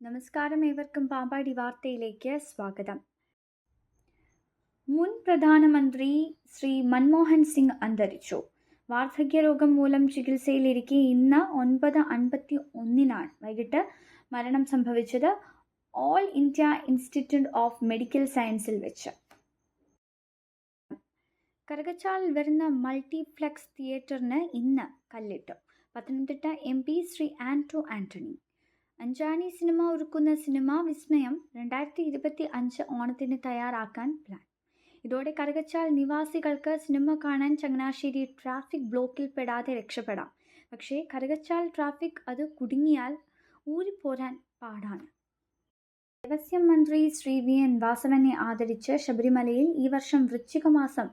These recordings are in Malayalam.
നമസ്കാരം ഏവർക്കും പാമ്പാടി വാർത്തയിലേക്ക് സ്വാഗതം. മുൻ പ്രധാനമന്ത്രി ശ്രീ മൻമോഹൻ സിംഗ് അന്തരിച്ചു. വാർദ്ധക്യരോഗം മൂലം ചികിത്സയിലിരിക്കെ ഇന്ന് ഒൻപത് അൻപത്തി ഒന്നിനാണ് വൈകിട്ട് മരണം സംഭവിച്ചത് all India institute of medical സയൻസിൽ വെച്ച്. കറുകച്ചാലിൽ വരുന്ന മൾട്ടിപ്ലക്സ് തിയേറ്ററിന് ഇന്ന് കല്ലിട്ടു. Pathanamthitta M P Shri Anto Antony Anchani cinema ഒരുക്കുന്ന സിനിമ വിസ്മയം രണ്ടായിരത്തി ഇരുപത്തി അഞ്ച് ഓണത്തിന് തയ്യാറാക്കാൻ പ്ലാൻ ഇതോടെ കറുകച്ചാൽ നിവാസികൾക്ക് സിനിമ കാണാൻ ചങ്ങനാശ്ശേരി ട്രാഫിക് ബ്ലോക്കിൽ പെടാതെ രക്ഷപ്പെടാം. പക്ഷേ കറുകച്ചാൽ ട്രാഫിക് അത് കുടുങ്ങിയാൽ ഊരിപ്പോരാൻ പാടാണ്. ദേവസ്വം മന്ത്രി ശ്രീ വി എൻ വാസവനെ ആദരിച്ച് ശബരിമലയിൽ ഈ വർഷം വൃശ്ചിക മാസം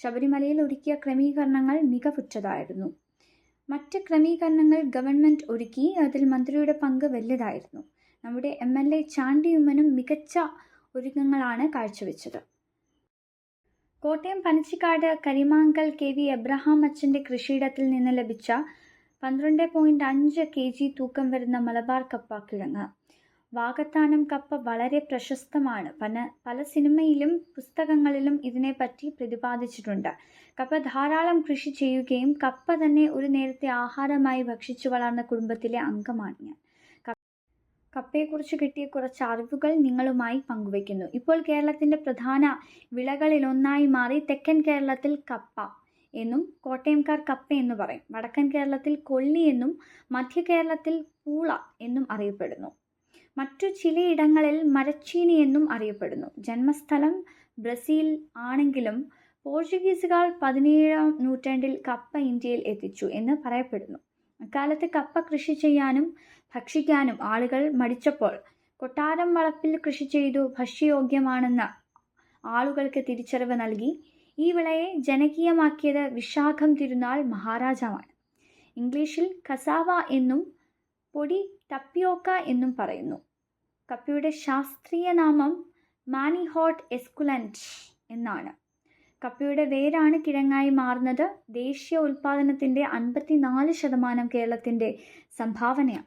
ശബരിമലയിൽ ഒരുക്കിയ ക്രമീകരണങ്ങൾ മികവുറ്റതായിരുന്നു. മറ്റ് ക്രമീകരണങ്ങൾ ഗവൺമെന്റ് ഒരുക്കി അതിൽ മന്ത്രിയുടെ പങ്ക് വലുതായിരുന്നു. നമ്മുടെ എം എൽ എ ചാണ്ടിയുമ്മനും മികച്ച ഒരുക്കങ്ങളാണ് കാഴ്ചവെച്ചത്. കോട്ടയം പനച്ചിക്കാട് കരിമാങ്കൽ കെ വി എബ്രഹാം അച്ഛന്റെ കൃഷിയിടത്തിൽ നിന്ന് ലഭിച്ച പന്ത്രണ്ട് പോയിന്റ് അഞ്ച് കെ ജി തൂക്കം വരുന്ന മലബാർ കപ്പ കിഴങ്ങ് വാകത്താനം കപ്പ വളരെ പ്രശസ്തമാണ്. പല പല സിനിമയിലും പുസ്തകങ്ങളിലും ഇതിനെപ്പറ്റി പ്രതിപാദിച്ചിട്ടുണ്ട്. കപ്പ ധാരാളം കൃഷി ചെയ്യുകയും കപ്പ തന്നെ ഒരു നേരത്തെ ആഹാരമായി ഭക്ഷിച്ചു വളർന്ന കുടുംബത്തിലെ അംഗമാണ് ഞാൻ. കപ്പയെക്കുറിച്ച് കിട്ടിയ കുറച്ച് അറിവുകൾ നിങ്ങളുമായി പങ്കുവയ്ക്കുന്നു. ഇപ്പോൾ കേരളത്തിന്റെ പ്രധാന വിളകളിലൊന്നായി മാറി തെക്കൻ കേരളത്തിൽ കപ്പ എന്നും കോട്ടയംകാർ കപ്പ എന്ന് പറയും. വടക്കൻ കേരളത്തിൽ കൊള്ളി എന്നും മധ്യ കേരളത്തിൽ പൂള എന്നും അറിയപ്പെടുന്നു. മറ്റു ചിലയിടങ്ങളിൽ മരച്ചീനി എന്നും അറിയപ്പെടുന്നു. ജന്മസ്ഥലം ബ്രസീൽ ആണെങ്കിലും പോർച്ചുഗീസുകാർ പതിനേഴാം നൂറ്റാണ്ടിൽ കപ്പ ഇന്ത്യയിൽ എത്തിച്ചു എന്ന് പറയപ്പെടുന്നു. അക്കാലത്ത് കപ്പ കൃഷി ചെയ്യാനും ഭക്ഷിക്കാനും ആളുകൾ മടിച്ചപ്പോൾ കൊട്ടാരം വളപ്പിൽ കൃഷി ചെയ്തു ഭക്ഷ്യയോഗ്യമാണെന്ന ആളുകൾക്ക് തിരിച്ചറിവ് നൽകി. ഈ വിളയെ ജനകീയമാക്കിയത് വിശാഖം തിരുനാൾ മഹാരാജാവാണ്. ഇംഗ്ലീഷിൽ കസാവ എന്നും പൊടി ടപ്പിയോക്ക എന്നും പറയുന്നു. കപ്പയുടെ ശാസ്ത്രീയ നാമം മാനി ഹോട്ട് എസ്കുലന്റ് എന്നാണ്. കപ്പിയുടെ വേരാണ് കിഴങ്ങായി മാറുന്നത്. ദേശീയ ഉൽപ്പാദനത്തിന്റെ അൻപത്തിനാല് ശതമാനം കേരളത്തിന്റെ സംഭാവനയാണ്.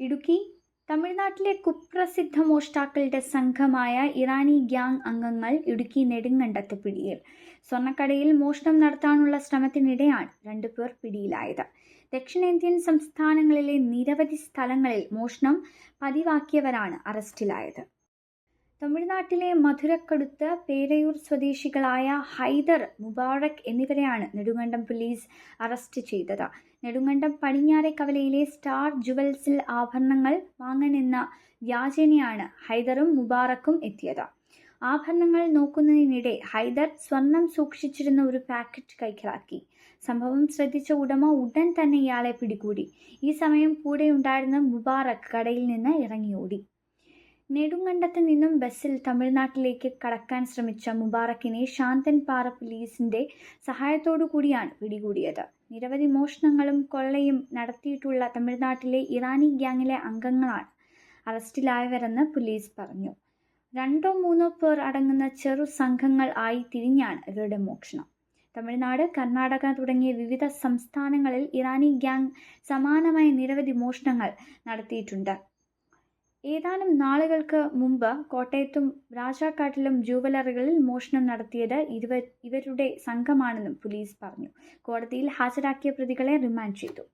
ഇടുക്കി തമിഴ്നാട്ടിലെ കുപ്രസിദ്ധ മോഷ്ടാക്കളുടെ സംഘമായ ഇറാനി ഗ്യാങ് അംഗങ്ങൾ ഇടുക്കി നെടുങ്കണ്ടത്ത് പിടിയിൽ. സ്വർണക്കടയിൽ മോഷണം നടത്താനുള്ള ശ്രമത്തിനിടെയാണ് രണ്ടുപേർ പിടിയിലായത്. ദക്ഷിണേന്ത്യൻ സംസ്ഥാനങ്ങളിലെ നിരവധി സ്ഥലങ്ങളിൽ മോഷണം പതിവാക്കിയവരാണ് അറസ്റ്റിലായത്. തമിഴ്നാട്ടിലെ മധുരക്കടുത്ത് പേരയൂർ സ്വദേശികളായ ഹൈദർ മുബാറക് എന്നിവരെയാണ് നെടുങ്കണ്ടം പോലീസ് അറസ്റ്റ് ചെയ്തത്. നെടുങ്കണ്ടം പടിഞ്ഞാറെ കവലയിലെ സ്റ്റാർ ജുവൽസിൽ ആഭരണങ്ങൾ വാങ്ങാനെന്ന വ്യാജേനയാണ് ഹൈദറും മുബാറക്കും എത്തിയത്. ആഭരണങ്ങൾ നോക്കുന്നതിനിടെ ഹൈദർ സ്വർണം സൂക്ഷിച്ചിരുന്ന ഒരു പാക്കറ്റ് കൈക്കലാക്കി. സംഭവം ശ്രദ്ധിച്ച ഉടമ ഉടൻ തന്നെ ഇയാളെ പിടികൂടി. ഈ സമയം കൂടെയുണ്ടായിരുന്ന മുബാറക് കടയിൽ നിന്ന് ഇറങ്ങിയോടി. നെടുങ്കണ്ടത്ത് നിന്നും ബസ്സിൽ തമിഴ്നാട്ടിലേക്ക് കടക്കാൻ ശ്രമിച്ച മുബാറക്കിനെ ശാന്തൻപാറ പോലീസിന്റെ സഹായത്തോടു കൂടിയാണ് പിടികൂടിയത്. നിരവധി മോഷണങ്ങളും കൊള്ളയും നടത്തിയിട്ടുള്ള തമിഴ്നാട്ടിലെ ഇറാനി ഗ്യാങ്ങിലെ അംഗങ്ങളാണ് അറസ്റ്റിലായവരെന്ന് പോലീസ് പറഞ്ഞു. രണ്ടോ മൂന്നോ പേർ അടങ്ങുന്ന ചെറു സംഘങ്ങൾ ആയി തിരിഞ്ഞാണ് ഇവരുടെ മോഷണം. തമിഴ്നാട് കർണാടക തുടങ്ങിയ വിവിധ സംസ്ഥാനങ്ങളിൽ ഇറാനി ഗ്യാങ് സമാനമായ നിരവധി മോഷണങ്ങൾ നടത്തിയിട്ടുണ്ട്. ഏതാനും നാളുകൾക്ക് മുമ്പ് കോട്ടയത്തും രാജാക്കാട്ടിലും ജൂവലറികളിൽ മോഷണം നടത്തിയത് ഇരുവ ഇവരുടെ സംഘമാണെന്നും പോലീസ് പറഞ്ഞു. കോടതിയിൽ ഹാജരാക്കിയ പ്രതികളെ റിമാൻഡ് ചെയ്തു.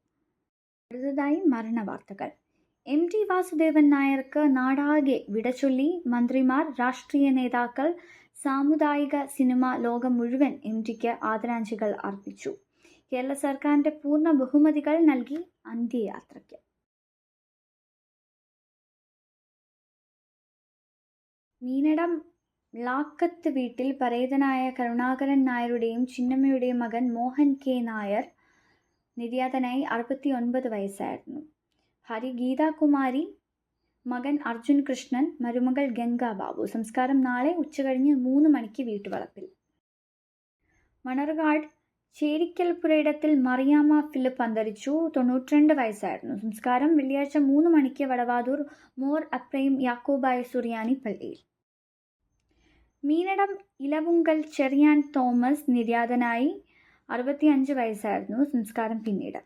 അടുത്തതായി മരണവാർത്തകൾ. എം ടി വാസുദേവൻ നായർക്ക് നാടാകെ വിടചൊല്ലി മന്ത്രിമാർ രാഷ്ട്രീയ നേതാക്കൾ സാമുദായിക സിനിമ ലോകം മുഴുവൻ എം ടിക്ക് ആദരാഞ്ജലികൾ അർപ്പിച്ചു. കേരള സർക്കാരിന്റെ പൂർണ ബഹുമതികൾ നൽകി അന്ത്യയാത്രയ്ക്ക്. മീനടം ളാക്കത്ത് വീട്ടിൽ പരേതനായ കരുണാകരൻ നായരുടെയും ചിന്നമ്മയുടെയും മകൻ മോഹൻ കെ നായർ നിര്യാതനായി അറുപത്തി ഒൻപത് വയസ്സായിരുന്നു. ഭാര്യ ഗീതാകുമാരി മകൻ അർജുൻ കൃഷ്ണൻ മരുമകൾ ഗംഗാ ബാബു. സംസ്കാരം നാളെ ഉച്ചകഴിഞ്ഞ് മൂന്ന് മണിക്ക് വീട്ടുവളപ്പിൽ. മണർകാട് ചേരിക്കൽപുരയിടത്തിൽ മറിയാമ്മ ഫിലിപ്പ് അന്തരിച്ചു. തൊണ്ണൂറ്റിരണ്ട് വയസ്സായിരുന്നു. സംസ്കാരം വെള്ളിയാഴ്ച മൂന്ന് മണിക്ക് വടവാതൂർ മോർ അപ്രൈം യാക്കോബായ സുറിയാനി പള്ളിയിൽ. മീനടം ഇലവുങ്കൽ ചെറിയാൻ തോമസ് നിര്യാതനായി അറുപത്തിയഞ്ച് വയസ്സായിരുന്നു സംസ്കാരം പിന്നീട്.